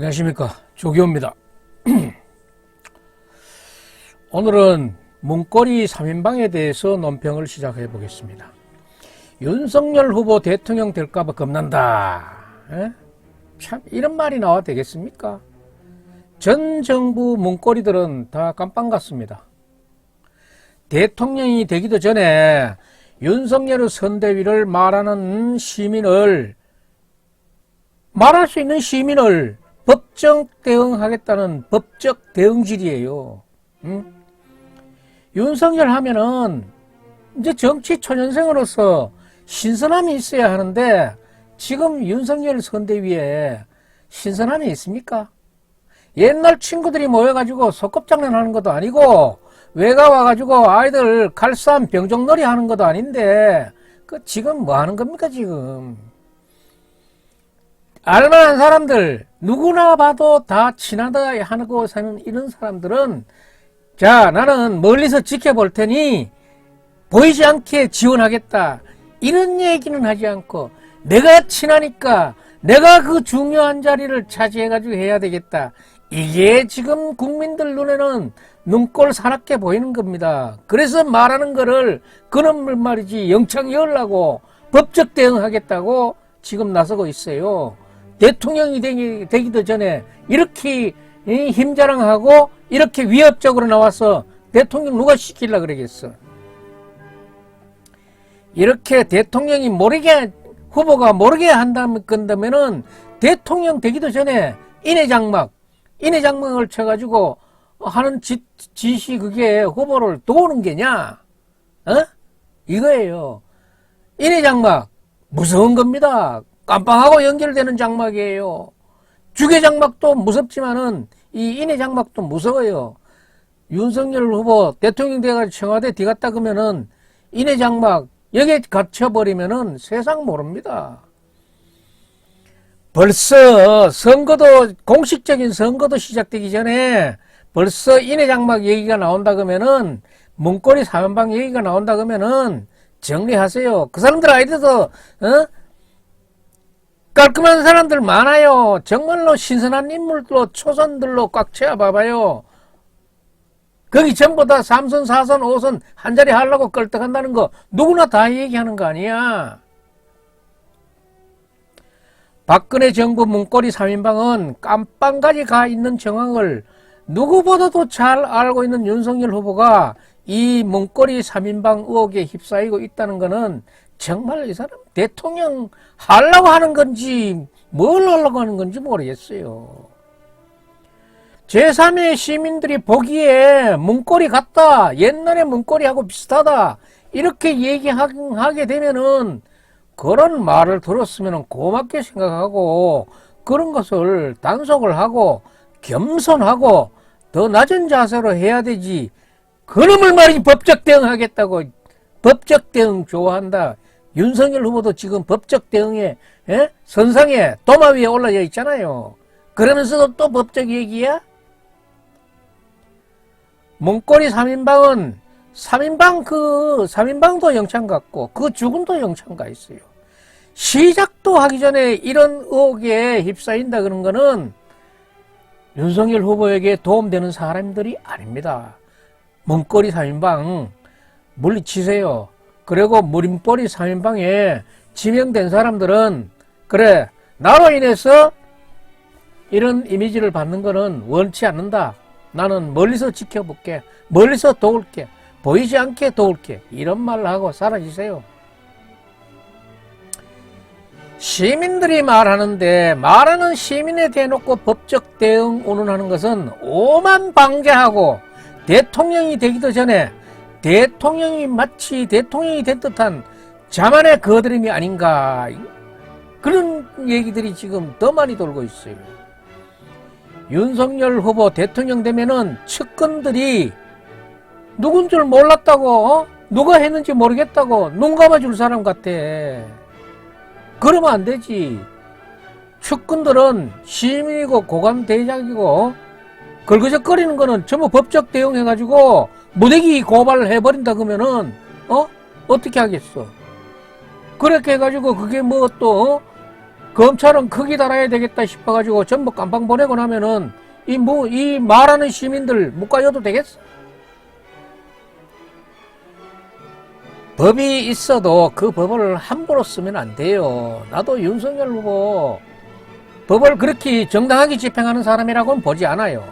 안녕하십니까. 조기호입니다. 오늘은 문고리 3인방에 대해서 논평을 시작해 보겠습니다. 윤석열 후보 대통령 될까봐 겁난다. 에? 참 이런 말이 나와 되겠습니까? 전 정부 문고리들은 다 깜빵 같습니다. 대통령이 되기도 전에 윤석열 선대위를 말하는 시민을 말할 수 있는 시민을 법적 대응하겠다는 법적 대응질이에요. 응? 윤석열 하면은 이제 정치 초년생으로서 신선함이 있어야 하는데 지금 윤석열 선대위에 신선함이 있습니까? 옛날 친구들이 모여가지고 소꿉장난 하는 것도 아니고 외가 와가지고 아이들 칼싸움 병정놀이 하는 것도 아닌데 그 지금 뭐 하는 겁니까 지금? 알만한 사람들 누구나 봐도 다 친하다 하고 사는 이런 사람들은 자 나는 멀리서 지켜볼 테니 보이지 않게 지원하겠다. 이런 얘기는 하지 않고 내가 친하니까 내가 그 중요한 자리를 차지해가지고 해야 되겠다. 이게 지금 국민들 눈에는 눈꼴 사납게 보이는 겁니다. 그래서 말하는 거를 그놈을 말이지 영창 열라고 법적 대응하겠다고 지금 나서고 있어요 대통령이 되기, 되기도 전에 이렇게 힘자랑하고 이렇게 위협적으로 나와서 대통령 누가 시킬라 그러겠어. 이렇게 대통령이 모르게 후보가 모르게 한다면 건다면은 대통령 되기도 전에 인해장막 인해장막을 쳐가지고 하는 지, 짓이 그게 후보를 도우는 게냐? 어? 이거예요. 인해장막 무서운 겁니다. 깜빵하고 연결되는 장막이에요. 주계 장막도 무섭지만은 이 인해 장막도 무서워요. 윤석열 후보 대통령 돼가지고 청와대 뒤갔다 그러면은 인해 장막 여기에 갇혀버리면은 세상 모릅니다. 벌써 선거도 공식적인 선거도 시작되기 전에 벌써 인해 장막 얘기가 나온다 그러면은 문고리 사면방 얘기가 나온다 그러면은 정리하세요. 그 사람들 아이들도 어? 깔끔한 사람들 많아요. 정말로 신선한 인물로 초선들로 꽉 채워 봐봐요. 거기 전부 다 3선, 4선, 5선 한 자리 하려고 끌떡한다는 거 누구나 다 얘기하는 거 아니야. 박근혜 정부 문고리 3인방은 깜빵까지 가 있는 정황을 누구보다도 잘 알고 있는 윤석열 후보가 이 문고리 3인방 의혹에 휩싸이고 있다는 것은 정말 이 사람 대통령 하려고 하는 건지 뭘 하려고 하는 건지 모르겠어요. 제3의 시민들이 보기에 문고리 같다. 옛날에 문고리하고 비슷하다. 이렇게 얘기하게 되면은 그런 말을 들었으면 고맙게 생각하고 그런 것을 단속을 하고 겸손하고 더 낮은 자세로 해야 되지. 그놈을 말이지 법적 대응하겠다고 법적 대응 좋아한다. 윤석열 후보도 지금 법적 대응에 에? 선상에 도마 위에 올라져 있잖아요. 그러면서도 또 법적 얘기야? 문고리 3인방은 3인방 그 3인방도 영창 갔고 그 죽음도 영창 가 있어요. 시작도 하기 전에 이런 의혹에 휩싸인다 그런 거는 윤석열 후보에게 도움되는 사람들이 아닙니다. 문고리 3인방 물리치세요. 그리고 무림벌이 3인방에 지명된 사람들은 그래 나로 인해서 이런 이미지를 받는 것은 원치 않는다. 나는 멀리서 지켜볼게. 멀리서 도울게. 보이지 않게 도울게. 이런 말을 하고 사라지세요. 시민들이 말하는데 말하는 시민에 대놓고 법적 대응 운운하는 것은 오만 방제하고 대통령이 되기도 전에 대통령이 마치 대통령이 된 듯한 자만의 거드림이 아닌가 그런 얘기들이 지금 더 많이 돌고 있어요. 윤석열 후보 대통령 되면은 측근들이 누군 줄 몰랐다고 어? 누가 했는지 모르겠다고 눈 감아줄 사람 같아. 그러면 안 되지. 측근들은 시민이고 고감 대장이고 걸그적거리는 거는 전부 법적 대응해가지고 무대기 고발을 해버린다 그러면은 어 어떻게 하겠어? 그렇게 해가지고 그게 뭐 또 검찰은 크기 달아야 되겠다 싶어가지고 전부 깜빵 보내고 나면은 이 뭐 이 말하는 시민들 못 가여도 되겠어? 법이 있어도 그 법을 함부로 쓰면 안 돼요. 나도 윤석열 후보 법을 그렇게 정당하게 집행하는 사람이라고는 보지 않아요.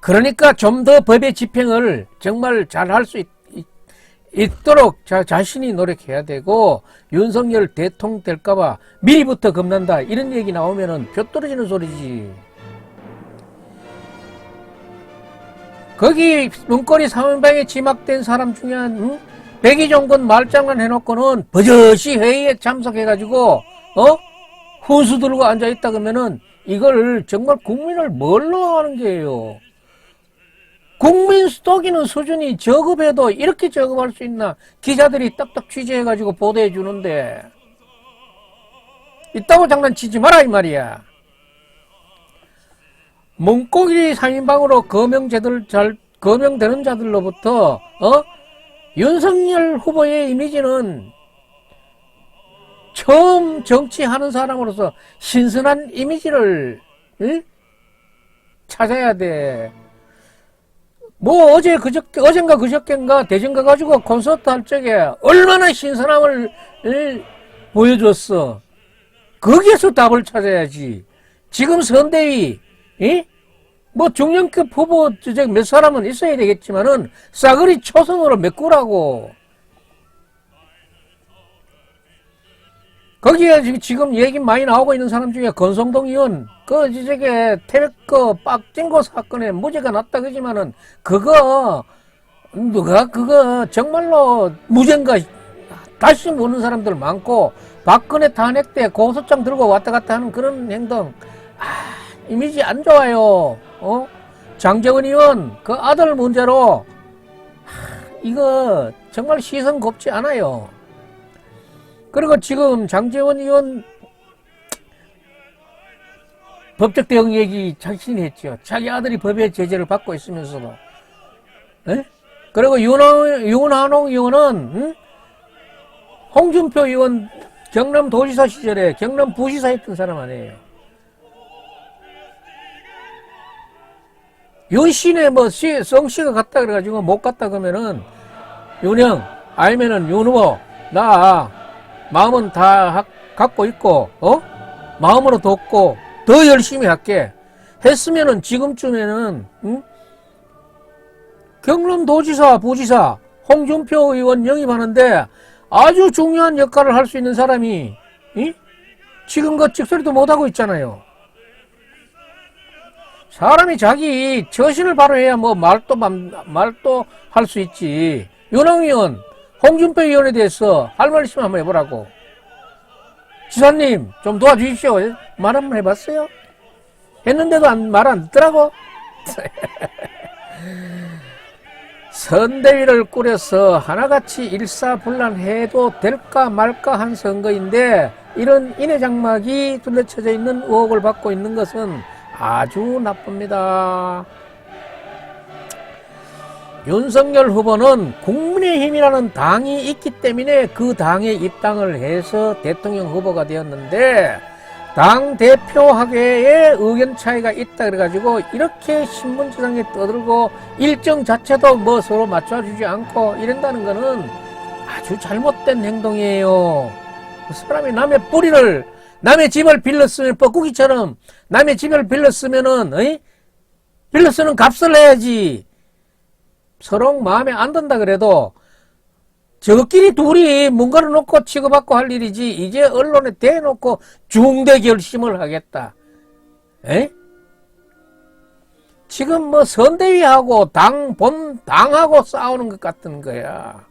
그러니까 좀 더 법의 집행을 정말 잘 할 수 있도록 자, 자신이 노력해야 되고 윤석열 대통령 될까봐 미리부터 겁난다 이런 얘기 나오면은 표 떨어지는 소리지. 거기 문거리 사면방에 지막된 사람 중에 한 응? 백이종군 말장난 해놓고는 버젓이 회의에 참석해가지고 어 훈수 들고 앉아 있다 그러면은 이걸 정말 국민을 뭘로 하는 게예요. 국민 속이는 수준이 저급해도 이렇게 저급할 수 있나 기자들이 딱딱 취재해가지고 보도해 주는데 있다고 장난치지 마라 이 말이야. 문고기 3인방으로 거명자들 잘 거명되는 자들로부터 어 윤석열 후보의 이미지는 처음 정치하는 사람으로서 신선한 이미지를 응? 찾아야 돼. 뭐 어제 그저께 어젠가 그저께인가 대전 가가지고 콘서트 할 적에 얼마나 신선함을 을, 보여줬어. 거기에서 답을 찾아야지. 지금 선대위 이? 뭐 중령급 후보 저몇 사람은 있어야 되겠지만은 싸그리 초선으로 메꾸라고. 거기에 지금- 얘기 많이 나오고 있는 사람 중에 건성동 의원 그 저게 태백거 빡진거 사건에 무죄가 났다 그지만은 그거 누가 그거 정말로 무죄인가 다시 묻는 사람들 많고 박근혜 탄핵 때 고소장 들고 왔다 갔다 하는 그런 행동 아, 이미지 안 좋아요. 어? 장재원 의원 그 아들 문제로 하, 이거 정말 시선 곱지 않아요. 그리고 지금 장재원 의원 법적 대응 얘기 자신이 했죠. 자기 아들이 법의 제재를 받고 있으면서도. 에? 그리고 윤한, 윤한홍 의원은 응? 홍준표 의원 경남 도지사 시절에 경남 부시사 했던 사람 아니에요. 윤씨네 뭐 씨, 성씨가 갔다 그래가지고 못 갔다 그러면은 윤형 알면은 윤 후보 나 마음은 다 하- 갖고 있고 어 마음으로 돕고 더 열심히 할게 했으면은 지금쯤에는 응? 경남도지사 부지사 홍준표 의원 영입하는데 아주 중요한 역할을 할 수 있는 사람이 이? 지금 그 직소리도 못하고 있잖아요. 사람이 자기 처신을 바로 해야 뭐 말도 맘- 말도 할 수 있지. 윤홍 의원, 홍준표 의원에 대해서 할말 있으면 한번 해보라고. 지사님 좀 도와주십시오. 말 한번 해봤어요? 했는데도 말 안 듣더라고. 선대위를 꾸려서 하나같이 일사불란해도 될까 말까 한 선거인데 이런 인해 장막이 둘러쳐져 있는 의혹을 받고 있는 것은 아주 나쁩니다. 윤석열 후보는 국민의힘이라는 당이 있기 때문에 그 당에 입당을 해서 대통령 후보가 되었는데 당 대표학회에 의견 차이가 있다 그래가지고 이렇게 신문지상에 떠들고 일정 자체도 뭐 서로 맞춰주지 않고 이런다는 거는 아주 잘못된 행동이에요. 그 사람이 남의 뿌리를 남의 집을 빌렸으면 뻐꾸기처럼 남의 집을 빌렸으면은 어이? 빌렸으면 값을 내야지. 서로 마음에 안 든다 그래도 저끼리 둘이 뭔가를 놓고 치고받고 할 일이지 이제 언론에 대놓고 중대 결심을 하겠다. 에? 지금 뭐 선대위하고 당, 본 당하고 싸우는 것 같은 거야.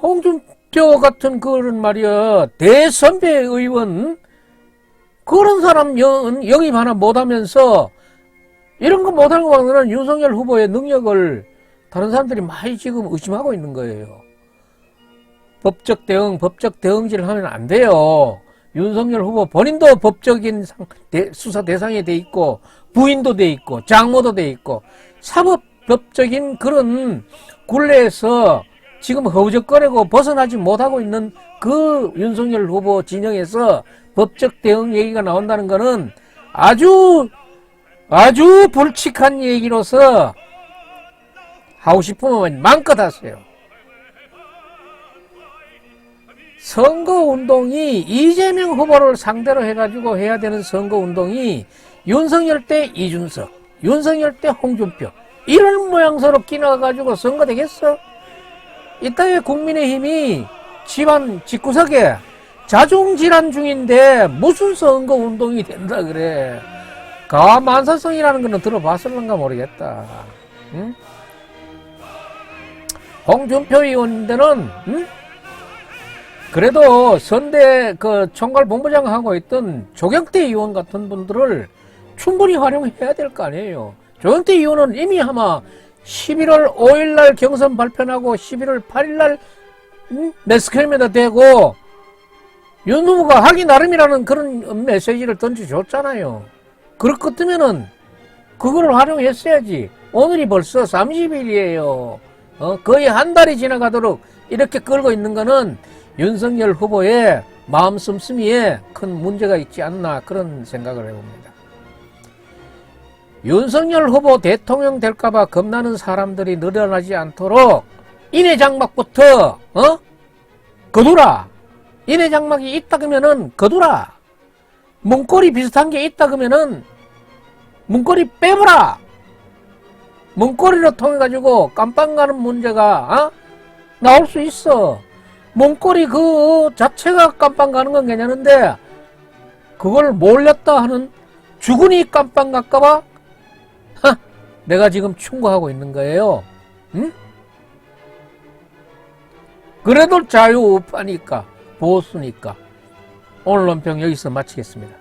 홍준표 같은 그런 말이야 대선배 의원 그런 사람 영, 영입 하나 못하면서 이런 거 못하는 거 보면 윤석열 후보의 능력을 다른 사람들이 많이 지금 의심하고 있는 거예요. 법적 대응, 법적 대응질을 하면 안 돼요. 윤석열 후보 본인도 법적인 수사 대상이 돼 있고 부인도 돼 있고 장모도 돼 있고 사법 법적인 그런 굴레에서 지금 허우적거리고 벗어나지 못하고 있는 그 윤석열 후보 진영에서 법적 대응 얘기가 나온다는 것은 아주 아주 불칙한 얘기로서 하고 싶으면 마음껏 하세요. 선거운동이 이재명 후보를 상대로 해가지고 해야 되는 선거운동이 윤석열 때 이준석, 윤석열 때 홍준표 이런 모양새로 끼나가지고 선거 되겠어? 이따에 국민의힘이 집안 집구석에 자중질환 중인데 무슨 선거운동이 된다 그래. 가만사성이라는 거는 들어봤을런가 모르겠다. 응? 홍준표 의원들은 응? 그래도 선대 그 총괄 본부장 하고 있던 조경태 의원 같은 분들을 충분히 활용해야 될 거 아니에요. 조경태 의원은 이미 아마 11월 5일 날 경선 발표하고 11월 8일 날 음? 매스컴에다 대고 윤 후보가 하기 나름이라는 그런 메시지를 던져줬잖아요. 그럴 것 같으면은 그걸 활용했어야지. 오늘이 벌써 30일이에요. 어, 거의 한 달이 지나가도록 이렇게 끌고 있는 거는 윤석열 후보의 마음 씀씀이에 큰 문제가 있지 않나 그런 생각을 해봅니다. 윤석열 후보 대통령 될까봐 겁나는 사람들이 늘어나지 않도록 인해 장막부터 어 거두라. 인해 장막이 있다 그러면은 거두라. 문고리 비슷한 게 있다 그러면은 문고리 빼보라. 문고리로 통해 가지고 깜빵 가는 문제가 어? 나올 수 있어. 문고리 그 자체가 깜빵 가는 건 괜찮은데 그걸 몰렸다 하는 주군이 깜빵 갈까봐 하, 내가 지금 충고하고 있는 거예요. 응? 그래도 자유우파니까 보수니까 오늘 논평 여기서 마치겠습니다.